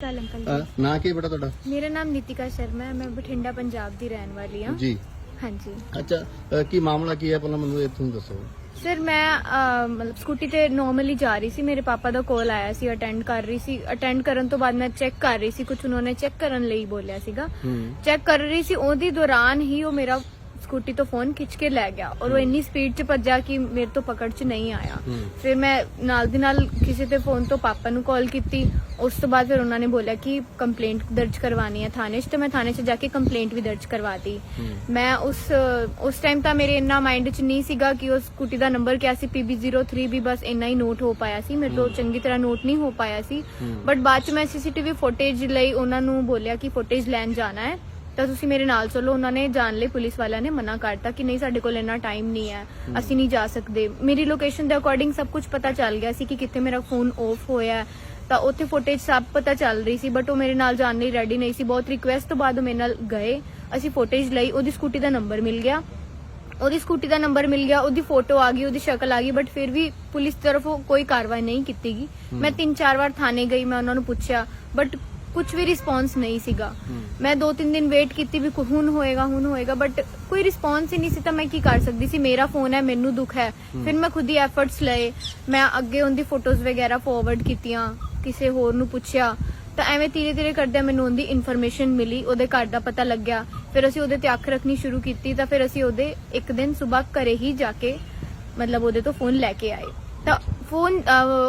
ਕਾਲ uncle ਅ, ਜੀ ਨਾਂ ਕੀ ਬੇਟਾ ਤੁਹਾਡਾ? ਮੇਰਾ ਨਾਮ ਨੀਤਿਕਾ ਸ਼ਰਮਾ ਹੈ ਮੈਂ ਬਠਿੰਡਾ ਪੰਜਾਬ ਦੀ ਰਹਿਣ ਵਾਲੀ ਹਾਂ। ਜੀ। ਹਾਂਜੀ। ਅੱਛਾ ਅ, ਕੀ ਮਾਮਲਾ ਕੀ ਹੈ? ਪਹਿਲਾਂ ਮੈਨੂੰ ਇਹ ਦੱਸੋ। ਸਰ ਮੈਂ ਅਹ, ਮਤਲਬ ਸਕੂਟੀ ਤੇ ਨਾਰਮਲੀ ਜਾ ਰਹੀ ਸੀ ਮੇਰੇ ਪਾਪਾ ਦਾ ਕਾਲ ਆਇਆ ਸੀ ਅਟੈਂਡ ਕਰ ਰਹੀ ਸੀ। ਅਟੈਂਡ ਕਰਨ ਤੋਂ ਬਾਅਦ ਮੈਂ ਚੈੱਕ ਕਰ ਰਹੀ ਸੀ ਕੁਝ ਉਹਨਾਂ ਨੇ ਚੈੱਕ ਕਰਨ ਲਈ ਬੋਲਿਆ ਸੀਗਾ। ਹੂੰ। ਚੈੱਕ ਕਰ ਰਹੀ ਸੀ ਉਹਦੀ ਦੌਰਾਨ ਹੀ ਉਹ ਮੇਰਾ ਸਕੂਟੀ ਤੋਂ ਫੋਨ ਖਿੱਚ ਕੇ ਲੈ ਗਿਆ ਔਰ ਉਹ ਇੰਨੀ ਸਪੀਡ 'ਚ ਭੱਜਾ ਕਿ ਮੇਰੇ ਤੋਂ ਪਕੜ 'ਚ ਨਹੀਂ ਆਇਆ। ਫਿਰ ਮੈਂ ਨਾਲ ਦੀ ਨਾਲ ਕਿਸੇ ਤੇ ਫੋਨ ਤੋਂ ਪਾਪਾ ਨੂੰ ਕਾਲ ਕੀਤੀ। ਉਸ ਤੋਂ ਬਾਅਦ ਫਿਰ ਉਹਨਾਂ ਨੇ ਬੋਲਿਆ ਕਿ ਕੰਪਲੇਂਟ ਦਰਜ ਕਰਵਾਉਣੀ ਹੈ ਥਾਣੇ 'ਚ ਤੇ ਮੈਂ ਥਾਣੇ 'ਚ ਜਾ ਕੇ ਕੰਪਲੇਂਟ ਵੀ ਦਰਜ ਕਰਵਾਤੀ। ਮੈਂ ਉਸ ਉਸ ਟਾਈਮ ਤਾਂ ਮੇਰੇ ਇੰਨਾ ਮਾਈਂਡ 'ਚ ਨਹੀਂ ਸੀਗਾ ਕਿ ਉਸ ਸਕੂਟੀ ਦਾ ਨੰਬਰ ਕਿਆ ਸੀ PB03 ਵੀ ਬਸ ਇੰਨਾ ਹੀ ਨੋਟ ਹੋ ਪਾਇਆ ਸੀ। ਮੇਰੇ ਤੋਂ। ਚੰਗੀ ਤਰ੍ਹਾਂ ਨੋਟ ਨਹੀਂ ਹੋ ਪਾਇਆ ਸੀ। ਬਟ ਬਾਅਦ 'ਚ ਮੈਂ ਸੀਸੀਟੀਵੀ ਫੁਟੇਜ ਲਈ ਉਹਨਾਂ ਨੂੰ ਬੋਲਿਆ ਕਿ ਫੁਟੇਜ ਲੈਣ ਜਾਣਾ ਹੈ। ਤਾਂ ਤੁਸੀਂ ਮੇਰੇ ਨਾਲ ਚਲੋ ਉਹਨਾਂ ਨੇ ਜਾਣ ਲਈ ਪੁਲਿਸ ਵਾਲਿਆਂ ਨੇ ਮਨਾ ਕਰਤਾ ਕਿ ਨਹੀਂ ਸਾਡੇ ਕੋਲ ਇੰਨਾ ਟਾਈਮ ਨਹੀਂ ਹੈ। ਅਸੀਂ ਨਹੀਂ ਜਾ ਸਕਦੇ ਮੇਰੀ ਲੋਕੇਸ਼ਨ ਦੇ ਅਕੋਰਡਿੰਗ ਸਭ ਕੁਝ ਪਤਾ ਚੱਲ ਗਿਆ ਸੀ ਕਿ ਕਿੱਥੇ ਮੇਰਾ ਫੋਨ ਆਫ ਹੋਇਆ। ਤਾਂ ਉੱਥੇ ਫੁਟੇਜ ਸਭ ਪਤਾ ਚੱਲ ਰਹੀ ਸੀ ਬਟ ਉਹ ਮੇਰੇ ਨਾਲ ਜਾਣ ਲਈ ਰੈਡੀ ਨਹੀਂ ਸੀ ਬਹੁਤ ਰਿਕੁਐਸਟ ਤੋਂ ਬਾਅਦ ਉਹ ਮੇਰੇ ਨਾਲ ਗਏ ਅਸੀਂ ਫੁਟੇਜ ਲਈ ਉਹਦੀ ਸਕੂਟੀ ਦਾ ਨੰਬਰ ਮਿਲ ਗਿਆ ਉਹਦੀ ਸਕੂਟੀ ਦਾ ਨੰਬਰ ਮਿਲ ਗਿਆ ਉਹਦੀ ਫੋਟੋ ਆ ਗਈ ਉਹਦੀ ਸ਼ਕਲ ਆ ਗਈ ਬਟ ਫਿਰ ਵੀ ਪੁਲਿਸ ਤਰਫੋਂ ਕੋਈ ਕਾਰਵਾਈ ਨਹੀਂ ਕੀਤੀ ਗਈ। ਮੈਂ ਤਿੰਨ ਚਾਰ ਵਾਰ ਥਾਣੇ ਗਈ ਮੈਂ ਉਹਨਾਂ ਨੂੰ ਪੁੱਛਿਆ ਬਟ ਕੁਝ ਵੀ ਰਿਸਪੌਂਸ ਨਹੀਂ ਸੀਗਾ। ਮੈਂ ਦੋ ਤਿੰਨ ਦਿਨ ਵੇਟ ਕੀਤੀ ਵੀ ਕੁ- ਹੁਣ ਹੋਏਗਾ ਹੁਣ ਹੋਏਗਾ ਬਟ ਕੋਈ ਰਿਸਪੌਂਸ ਹੀ ਨਹੀਂ ਸੀ ਤਾਂ ਮੈਂ ਕੀ ਕਰ ਸਕਦੀ ਸੀ? ਮੇਰਾ ਫੋਨ ਹੈ ਮੈਨੂੰ ਦੁੱਖ ਹੈ। ਫਿਰ ਮੈਂ ਖੁਦ ਹੀ ਐਫਰਟਸ ਲਏ। ਮੈਂ ਅੱਗੇ ਉਹਦੀ ਫੋਟੋਜ਼ ਵਗੈਰਾ ਫਾਰਵਰਡ ਕੀਤੀਆਂ ਕਿਸੇ ਹੋਰ ਨੂੰ ਪੁੱਛਿਆ। ਤਾਂ ਐਵੇਂ ਧੀਰੇ ਧੀਰੇ ਕਰਦਿਆਂ ਮੈਨੂੰ ਉਹਦੀ ਇਨਫੋਰਮੇਸ਼ਨ ਮਿਲੀ ਉਹਦੇ ਘਰ ਦਾ ਪਤਾ ਲੱਗਿਆ। ਫਿਰ ਅਸੀਂ ਉਹਦੇ ਤੇ ਅੱਖ ਰੱਖਣੀ ਸ਼ੁਰੂ ਕੀਤੀ ਤਾਂ ਫਿਰ ਅਸੀਂ ਉਹਦੇ ਇੱਕ ਦਿਨ ਸਵੇਰ ਘਰੇ ਹੀ ਜਾ ਕੇ ਮਤਲਬ ਉਹਦੇ ਤੋਂ ਫੋਨ ਲੈ ਕੇ ਆਏ। ਤਾਂ ਫੋਨ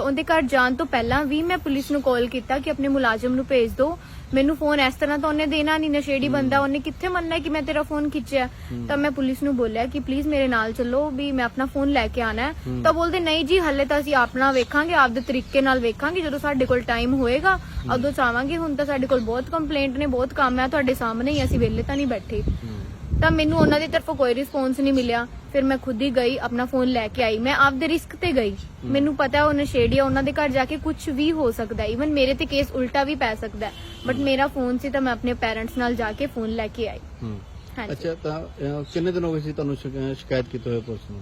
ਉਹਦੇ ਘਰ ਜਾਣ ਤੋਂ ਪਹਿਲਾਂ ਵੀ ਮੈਂ ਪੁਲਿਸ ਨੂੰ ਕਾਲ ਕੀਤਾ ਕਿ ਆਪਣੇ ਮੁਲਾਜ਼ਮ ਨੂੰ ਭੇਜ ਦਿਓ ਮੈਨੂੰ ਫੋਨ ਇਸ ਤਰ੍ਹਾਂ ਤਾਂ ਉਹਨੇ ਦੇਣਾ ਨਹੀਂ ਨਸ਼ੇੜੀ। ਬੰਦਾ ਉਹਨੇ ਕਿੱਥੇ ਮੰਨਣਾ ਕਿ ਮੈਂ ਤੇਰਾ ਫੋਨ ਖਿੱਚਿਆ। ਤਾਂ ਮੈਂ ਪੁਲਿਸ ਨੂੰ ਬੋਲਿਆ ਕਿ ਪਲੀਜ਼ ਮੇਰੇ ਨਾਲ ਚੱਲੋ ਵੀ ਮੈਂ ਆਪਣਾ ਫੋਨ ਲੈ ਕੇ ਆਣਾ ਹੈ। ਤਾਂ ਬੋਲਦੇ ਨਹੀਂ ਜੀ ਹੱਲੇ ਤਾਂ ਅਸੀਂ ਆਪਣਾ ਵੇਖਾਂਗੇ ਆਪਦੇ ਤਰੀਕੇ ਨਾਲ ਵੇਖਾਂਗੇ ਜਦੋਂ ਸਾਡੇ ਕੋਲ ਟਾਈਮ ਹੋਏਗਾ ਉਦੋਂ ਚਾਹਾਂਗੇ। ਹੁਣ ਤਾਂ ਸਾਡੇ ਕੋਲ ਬਹੁਤ ਕੰਪਲੇਂਟ ਨੇ ਬਹੁਤ ਕੰਮ ਹੈ ਤੁਹਾਡੇ ਸਾਹਮਣੇ ਹੀ ਅਸੀਂ ਵਿਹਲੇ ਤਾਂ ਨਹੀਂ ਬੈਠੇ। ਤਾਂ ਮੈਨੂੰ ਉਹਨਾਂ ਦੀ ਤਰਫੋਂ ਕੋਈ ਰਿਸਪੌਂਸ ਨਹੀਂ ਮਿਲਿਆ। ਫਿਰ ਮੈਂ ਖੁਦ ਹੀ ਗਈ ਆਪਣਾ ਫੋਨ ਲੈ ਕੇ ਆਈ। ਮੈਂ ਆਪਦੇ ਰਿਸਕ ਤੇ ਗਈ। ਮੈਨੂੰ ਪਤਾ ਉਹ ਨਸ਼ੇੜੀ ਆ ਉਹਨਾਂ ਦੇ ਘਰ ਜਾ ਕੇ ਕੁਝ ਵੀ ਹੋ ਸਕਦਾ ਹੈ। ਇਵਨ ਮੇਰੇ ਤੇ ਕੇਸ ਉਲਟਾ ਵੀ ਪੈ ਸਕਦਾ ਬਟ। ਮੇਰਾ ਫੋਨ ਸੀ ਤਾਂ ਮੈਂ ਆਪਣੇ ਪੈਰੈਂਟਸ ਨਾਲ ਜਾ ਕੇ ਫੋਨ ਲੈ ਕੇ ਆਈ। ਹਾਂਜੀ। ਅੱਛਾ ਤਾਂ ਕਿੰਨੇ ਦਿਨ ਹੋ ਗਏ ਸੀ ਤੁਹਾਨੂੰ ਸ਼ਿਕ- ਸ਼ਿਕਾਇਤ ਕੀਤੇ ਹੋਏ ਪੁਲਿਸ ਨੂੰ?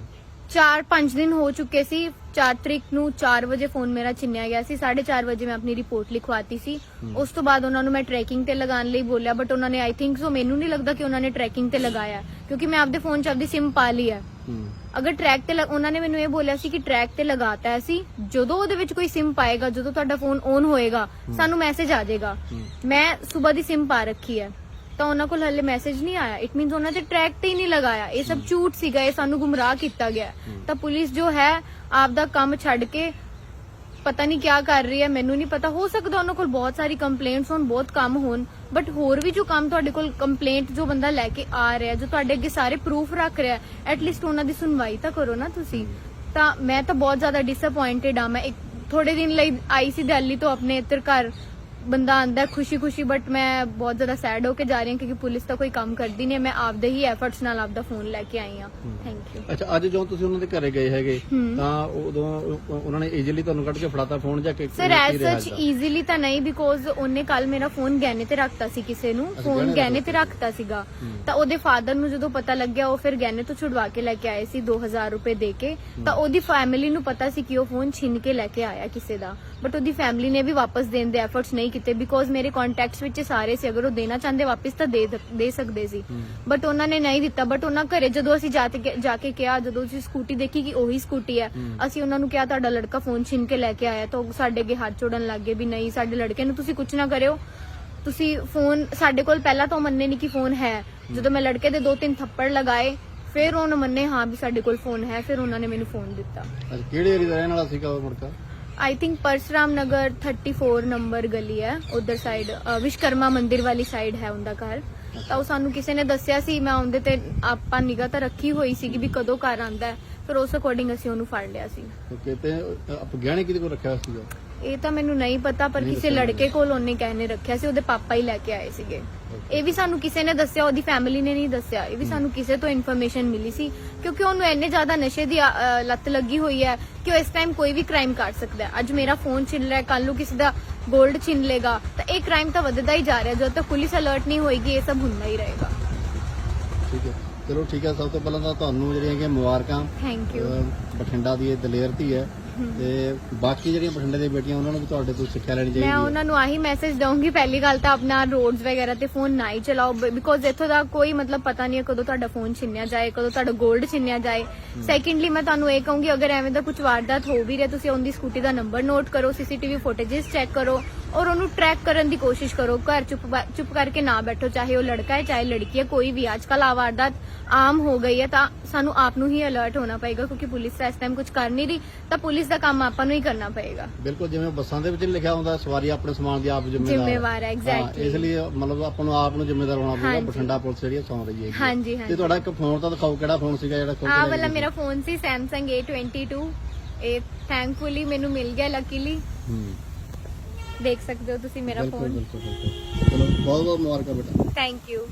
4-5 ਦਿਨ ਹੋ ਚੁੱਕੇ ਸੀ। 4 ਤਰੀਕ ਨੂੰ 4 ਵਜੇ ਫੋਨ ਮੇਰਾ ਛਿੰਨਿਆ ਗਿਆ ਸੀ। 4:30 ਵਜੇ ਮੈਂ ਆਪਣੀ ਰਿਪੋਰਟ ਲਿਖਵਾਤੀ ਸੀ। ਉਸ ਤੋਂ ਬਾਅਦ ਉਹਨਾਂ ਨੂੰ ਮੈਂ ਟਰੈਕਿੰਗ ਤੇ ਲਗਾਉਣ ਲਈ ਬੋਲਿਆ ਬਟ ਉਹਨਾਂ ਨੇ ਆਈ ਥਿੰਕ ਸੋ ਮੈਨੂੰ ਨਹੀਂ ਲੱਗਦਾ ਕਿ ਉਹਨਾਂ ਨੇ ਟਰੈਕਿੰਗ ਤੇ ਲਗਾਇਆ ਕਿਉਂਕਿ ਮੈਂ ਆਪਦੇ ਫੋਨ 'ਚ ਆਪਦੀ ਸਿਮ ਪਾ ਲਈ ਹੈ। ਅਗਰ ਟਰੈਕ ਤੇ ਉਹਨਾਂ ਨੇ ਮੈਨੂੰ ਇਹ ਬੋਲਿਆ ਸੀ ਕਿ ਟਰੈਕ ਤੇ ਲਗਾਤਾ ਹੈ ਸੀ। ਜਦੋਂ ਉਹਦੇ ਵਿੱਚ ਕੋਈ ਸਿਮ ਪਾਏਗਾ ਜਦੋਂ ਤੁਹਾਡਾ ਫੋਨ ਔਨ ਹੋਏਗਾ। ਸਾਨੂੰ ਮੈਸੇਜ ਆ ਜਾਏਗਾ। ਮੈਂ ਸਵੇਰ ਦੀ ਸਿਮ ਪਾ ਰੱਖੀ ਹੈ। ਤਾਂ ਉਹਨਾਂ ਕੋਲ ਹਲੇ ਮੈਸੇਜ ਨਹੀਂ ਆਇਆ। ਇਟ ਮੀਨਸ ਉਹਨਾਂ ਦੇ ਟਰੈਕ ਤੇ ਹੀ ਨਹੀਂ ਲਗਾਇਆ। ਇਹ ਸਭ ਝੂਠ ਸੀਗਾ ਇਹ ਸਾਨੂੰ ਗੁੰਮਰਾਹ ਕੀਤਾ ਗਿਆ। ਤਾਂ ਪੁਲਿਸ ਜੋ ਹੈ ਆਪ ਦਾ ਕੰਮ ਛੱਡ ਕੇ ਪਤਾ ਨਹੀਂ ਕੀ ਕਰ ਰਹੀ ਹੈ ਮੈਨੂੰ ਨਹੀਂ ਪਤਾ। ਹੋ ਸਕਦਾ ਉਹਨਾਂ ਕੋਲ ਬਹੁਤ ਸਾਰੀ ਕੰਪਲੇਂਟਸ ਹੋਣ ਬਹੁਤ ਕੰਮ ਹੋਣ ਬਟ ਹੋਰ ਵੀ ਜੋ ਕੰਮ ਤੁਹਾਡੇ ਕੋਲ ਕੰਪਲੇਂਟ ਜੋ ਬੰਦਾ ਲੈ ਕੇ ਆ ਰਿਹਾ ਜੋ ਤੁਹਾਡੇ ਅੱਗੇ ਸਾਰੇ ਪ੍ਰੂਫ ਰੱਖ ਰਿਹਾ ਐਟਲੀਸਟ ਉਹਨਾਂ ਦੀ ਸੁਣਵਾਈ ਤਾਂ ਕਰੋ ਨਾ ਤੁਸੀਂ। ਤਾਂ ਮੈਂ ਤਾਂ ਬਹੁਤ ਜ਼ਿਆਦਾ ਡਿਸਪਾਇੰਟਡ ਆ। ਮੈਂ ਇੱਕ ਥੋੜੇ ਦਿਨ ਲਈ ਆਈ ਸੀ ਦਿੱਲੀ ਤੋਂ ਆਪਣੇ ਇੱਧਰ ਘਰ। ਬੰਦਾ ਆਂਦਾ ਖੁਸ਼ੀ-ਖੁਸ਼ੀ ਬਟ ਮੈਂ ਬਹੁਤ ਜ਼ਿਆਦਾ ਸੈਡ ਹੋ ਕੇ ਜਾ ਰਹੀ ਹਾਂ ਕਿਉਂਕਿ ਪੁਲਿਸ ਤਾਂ ਕੋਈ ਕੰਮ ਕਰਦੀ ਨਹੀਂ ਹੈ। ਮੈਂ ਆਪਦੇ ਹੀ ਐਫਰਟਸ ਨਾਲ ਆਪਦਾ ਫੋਨ ਲੈ ਕੇ ਆਈ ਹਾਂ। ਥੈਂਕ ਯੂ ਅੱਛਾ ਅੱਜ ਜਦੋਂ ਤੁਸੀਂ ਉਹਨਾਂ ਦੇ ਘਰੇ ਗਏ ਹੈਗੇ। ਤਾਂ ਉਦੋਂ ਉਹ- ਉਹਨਾਂ ਨੇ ਈਜ਼ੀਲੀ ਤੁਹਾਨੂੰ ਕੱਢ ਕੇ ਫੜਾਤਾ ਫੋਨ ਜਾਂ ਕਿ ਸਰ ਐਸ ਸੱਚ? ਈਜ਼ੀਲੀ ਤਾਂ ਨਹੀਂ ਬਿਕੋਜ਼ ਉਹਨੇ ਕੱਲ ਮੇਰਾ ਫੋਨ ਗਹਿਣੇ ਤੇ ਰੱਖਤਾ ਸੀ ਕਿਸੇ ਨੂੰ ਅੱਛਾ, ਫੋਨ ਗਹਿਣੇ ਗਹਿਣੇ ਤੇ ਰੱਖਤਾ ਸੀਗਾ। ਤਾਂ ਉਹਦੇ ਫਾਦਰ ਨੂੰ ਜਦੋਂ ਪਤਾ ਲੱਗਿਆ ਉਹ ਫਿਰ ਗਹਿਣੇ ਤੋਂ ਛੁਡਵਾ ਕੇ ਲੈ ਕੇ ਆਏ ਸੀ 2000 ਰੁਪਏ ਦੇ ਕੇ ਤਾਂ ਉਹਦੀ ਫੈਮਿਲੀ ਨੂੰ ਪਤਾ ਸੀ ਕਿ ਉਹ ਫੋਨ ਛਿਨ ਕੇ ਲੈ ਕੇ ਆਇਆ ਕਿਸੇ ਦਾ ਬਟ ਉਹਦੀ ਫੈਮਿਲੀ ਨੇ ਵੀ ਵਾਪਸ ਦੇਣ ਦੇ ਐਫਰਟਸ ਨਹੀਂ ਕੀਤੇ ਬਿਕੋਜ਼ ਮੇਰੇ ਕੰਟੈਕਟਸ ਵਿੱਚ ਸਾਰੇ ਸੀ। ਅਗਰ ਉਹ ਦੇਣਾ ਚਾਹੁੰਦੇ ਵਾਪਸ ਤਾਂ ਦੇ ਦ- ਸਕਦੇ ਸੀ। ਬਟ ਉਹਨਾਂ ਨੇ ਨਹੀਂ ਦਿੱਤਾ। ਬਟ ਉਹਨਾਂ ਘਰੇ ਜਦੋਂ ਅਸੀਂ ਜਾ ਕੇ ਜਾ ਕੇ ਕਿਹਾ ਜਦੋਂ ਅਸੀਂ ਸਕੂਟੀ ਦੇਖੀ ਕਿ ਉਹੀ ਸਕੂਟੀ ਹੈ। ਅਸੀਂ ਉਹਨਾਂ ਨੂੰ ਕਿਹਾ ਤੁਹਾਡਾ ਲੜਕਾ ਫੋਨ ਛਿਨ ਕੇ ਲੈ ਕੇ ਆਇਆ ਤਾਂ ਉਹ ਸਾਡੇ ਅੱਗੇ ਹੱਥ ਜੋੜਨ ਲੱਗ ਗਏ ਵੀ ਨਹੀਂ ਸਾਡੇ ਲੜਕੇ ਨੂੰ ਤੁਸੀਂ ਕੁਝ ਨਾ ਕਰਿਓ। ਤੁਸੀਂ ਫੋਨ ਸਾਡੇ ਕੋਲ ਪਹਿਲਾਂ ਤਾਂ ਮੰਨੇ ਨਹੀਂ ਕਿ ਫੋਨ ਹੈ। ਜਦੋਂ ਮੈਂ ਲੜਕੇ ਦੇ ਦੋ ਤਿੰਨ ਥੱਪੜ ਲਗਾਏ ਫਿਰ ਉਹਨੇ ਮੰਨੇ ਹਾਂ ਵੀ ਸਾਡੇ ਕੋਲ ਫੋਨ ਹੈ। ਫਿਰ ਉਹਨਾਂ ਨੇ ਮੈਨੂੰ ਫੋਨ ਦਿੱਤਾ। ਅੱਛਾ ਕਿਹੜੇ ਏਰੀਆ ਦਾ ਰਹਿਣ ਵਾਲਾ ਸੀਗਾ ਉਹ ਮੁੰਡਾ I think Parshuram Nagar 34 number ਗਲੀ ਹੈ ਉਧਰ ਸਾਈਡ ਵਿਸ਼ਕਰਮਾ ਮੰਦਿਰ ਵਾਲੀ ਸਾਈਡ ਹੈ ਉਹਦਾ ਘਰ ਤਾਂ ਉਹ ਸਾਨੂੰ ਕਿਸੇ ਨੇ ਦੱਸਿਆ ਸੀ ਮੈਂ ਉਹਦੇ ਤੇ ਆਪਾਂ ਨਿਗਾਹ ਤਾਂ ਰੱਖੀ ਹੋਈ ਸੀ ਕਿ ਵੀ ਕਦੋਂ ਘਰ ਆਂਦਾ ਫਿਰ ਉਸ ਅਕੋਰਡਿੰਗ ਅਸੀਂ ਉਹਨੂੰ ਫੜ ਲਿਆ ਸੀ ਓਕੇ ਤੇ ਆਪ ਗਹਿਣੇ ਕਿਹਦੇ ਕੋਲ ਰੱਖਿਆ ਸੀਗਾ ਇਹ ਤਾਂ ਮੈਨੂੰ ਨਹੀਂ ਪਤਾ ਪਰ ਕਿਸੇ ਲੜਕੇ ਕੋਲ ਉਹਨੇ ਕਹਿਨੇ ਰੱਖਿਆ ਸੀ ਉਹਦੇ ਪਾਪਾ ਹੀ ਲੈ ਕੇ ਆਏ ਸੀਗੇ। ਇਹ ਵੀ ਸਾਨੂੰ ਕਿਸੇ ਨੇ ਦੱਸਿਆ ਉਹਦੀ ਫੈਮਿਲੀ ਨੇ ਨਹੀਂ ਦੱਸਿਆ। ਇਹ ਵੀ ਸਾਨੂੰ ਕਿਸੇ ਤੋਂ ਇਨਫੋਰਮੇਸ਼ਨ ਮਿਲੀ ਸੀ ਕਿਉਂਕਿ ਉਹਨੂੰ ਇੰਨੇ ਜ਼ਿਆਦਾ ਨਸ਼ੇ ਦੀ ਅ, ਲੱਤ ਲੱਗੀ ਹੋਈ ਹੈ ਕਿ ਉਹ ਇਸ ਟਾਈਮ ਕੋਈ ਵੀ ਕ੍ਰਾਈਮ ਕਰ ਸਕਦਾ ਹੈ। ਅੱਜ ਮੇਰਾ ਫੋਨ ਛਿਨ ਰਿਹਾ ਕੱਲ ਨੂੰ ਕਿਸੇ ਦਾ 골ਡ ਛਿਨ ਲੇਗਾ ਤਾਂ ਇਹ ਕ੍ਰਾਈਮ ਤਾਂ ਵੱਧਦਾ ਹੀ ਜਾ ਰਿਹਾ ਜਦੋਂ ਤੱਕ ਪੁਲਿਸ ਅਲਰਟ ਨਹੀਂ ਹੋਏਗੀ ਇਹ ਸਭ ਹੁੰਦਾ ਹੀ ਰਹੇਗਾ। ਠੀਕ ਹੈ। ਚਲੋ ਠੀਕ ਹੈ ਸਭ ਤੋਂ ਪਹਿਲਾਂ ਤਾਂ ਤੁਹਾਨੂੰ ਜਿਹੜੀਆਂ ਹੈਗੀਆਂ ਮੁਬਾਰਕਾਂ ਥੈਂਕ ਯੂ ਅਹ ਬਠਿੰਡਾ ਦੀ ਇਹ ਦਲੇਰਤੀ ਹੈ। ਤੇ ਬਾਕੀ ਜਿਹੜੀਆਂ ਬਠਿੰਡੇ ਦੇ ਬੇਟੀਆਂ ਉਹਨਾਂ ਨੂੰ ਤੁਹਾਡੇ ਤੋਂ ਸਿੱਖਿਆ ਲੈਣੀ ਚਾਹੀਦੀ ਮੈਂ ਉਹਨਾਂ ਨੂੰ ਆਹੀ ਮੈਸੇਜ ਦਊਂਗੀ ਪਹਿਲੀ ਗੱਲ ਤਾਂ ਆਪਣਾ ਰੋਡਸ ਵਗੈਰਾ ਤੇ ਫੋਨ ਨਾ ਹੀ ਚਲਾਓ ਬਿਕੋਜ਼ ਇੱਥੋਂ ਦਾ ਕੋਈ ਮਤਲਬ ਪਤਾ ਨਹੀਂ ਕਦੋਂ ਤੁਹਾਡਾ ਫੋਨ ਛਿੰਨਿਆ ਜਾਏ ਕਦੋਂ ਤੁਹਾਡਾ ਗੋਲਡ ਛਿੰਨਿਆ ਜਾਏ। ਸੈਕੰਡਲੀ ਮੈਂ ਤੁਹਾਨੂੰ ਇਹ ਕਹੂੰਗੀ ਅਗਰ ਐਵੇਂ ਦਾ ਕੁਝ ਵਾਰਦਾਤ ਹੋ ਵੀ ਰਿਹਾ ਤੁਸੀਂ ਉਹਦੀ ਸਕੂਟੀ ਦਾ ਨੰਬਰ ਨੋਟ ਕਰੋ ਸੀਸੀਟੀਵੀ ਫੁਟੇजेस ਚੈੱਕ ਕਰੋ। ਔਰ ਉਹਨੂੰ ਟਰੈਕ ਕਰਨ ਦੀ ਕੋਸ਼ਿਸ਼ ਕਰੋ। ਘਰ ਚੁੱਪ ਚੁੱਪ ਕਰਕੇ ਨਾ ਬੈਠੋ ਚਾਹੇ ਉਹ ਲੜਕਾ ਹੈ ਚਾਹੇ ਲੜਕੀ ਹੈ ਕੋਈ ਵੀ। ਅੱਜਕੱਲ ਆ ਵਾਰਦਾਤ ਆਮ ਹੋ ਗਈ ਹੈ ਤਾਂ ਸਾਨੂੰ ਆਪ ਨੂੰ ਹੀ ਅਲਰਟ ਹੋਣਾ ਪਏਗਾ ਕਿਉਂਕਿ ਪੁਲਿਸ ਤਾਂ ਇਸ ਟਾਈਮ ਕੁਝ ਕਰ ਨਹੀਂ ਰਹੀ ਤਾਂ ਪੁਲਿਸ ਦਾ ਕੰਮ ਆਪਾਂ ਨੂੰ ਹੀ ਕਰਨਾ ਪਏਗਾ। ਬਿਲਕੁਲ ਜਿਵੇਂ ਬੱਸਾਂ ਦੇ ਵਿੱਚ ਲਿਖਿਆ ਹੁੰਦਾ ਸਵਾਰੀ ਆਪਣੇ ਸਮਾਨ ਦੀ ਆਪ ਜ਼ਿੰਮੇਵਾਰ ਜ਼ਿੰਮੇਵਾਰ ਹੈ, exactly। ਇਸ ਲਈ ਮਤਲਬ ਆਪਾਂ ਨੂੰ ਆਪ ਨੂੰ ਜ਼ਿੰਮੇਵਾਰ ਹੋਣਾ ਪਊਗਾ। ਬਠਿੰਡਾ ਪੁਲਿਸ ਜਿਹੜੀ ਸੌਂ ਰਹੀ ਹੈ ਹਾਂਜੀ, ਤੇ ਹਾਂਜੀ। ਤੁਹਾਡਾ ਇੱਕ ਫੋਨ ਤਾਂ ਦਿਖਾਓ ਕਿਹੜਾ ਫੋਨ ਸੀਗਾ ਜਿਹੜਾ ਖੋਹ ਕੇ ਆ ਵਾਲਾ ਮੇਰਾ ਫੋਨ ਸੀ Samsung A22 ਇਹ ਥੈਂਕਫੁਲੀ ਮੈਨੂੰ ਮਿਲ ਗਿਆ ਲੱਕੀਲੀ ਦੇਖ ਸਕਦੇ ਹੋ ਤੁਸੀਂ ਮੇਰਾ ਬਿਲਕੁਲ ਫੋਨ ਬਿਲਕੁਲ ਬਿਲਕੁਲ। ਚਲੋ ਬਹੁਤ ਬਹੁਤ ਮੁਬਾਰਕਾਂ ਬੇਟਾ। Thank you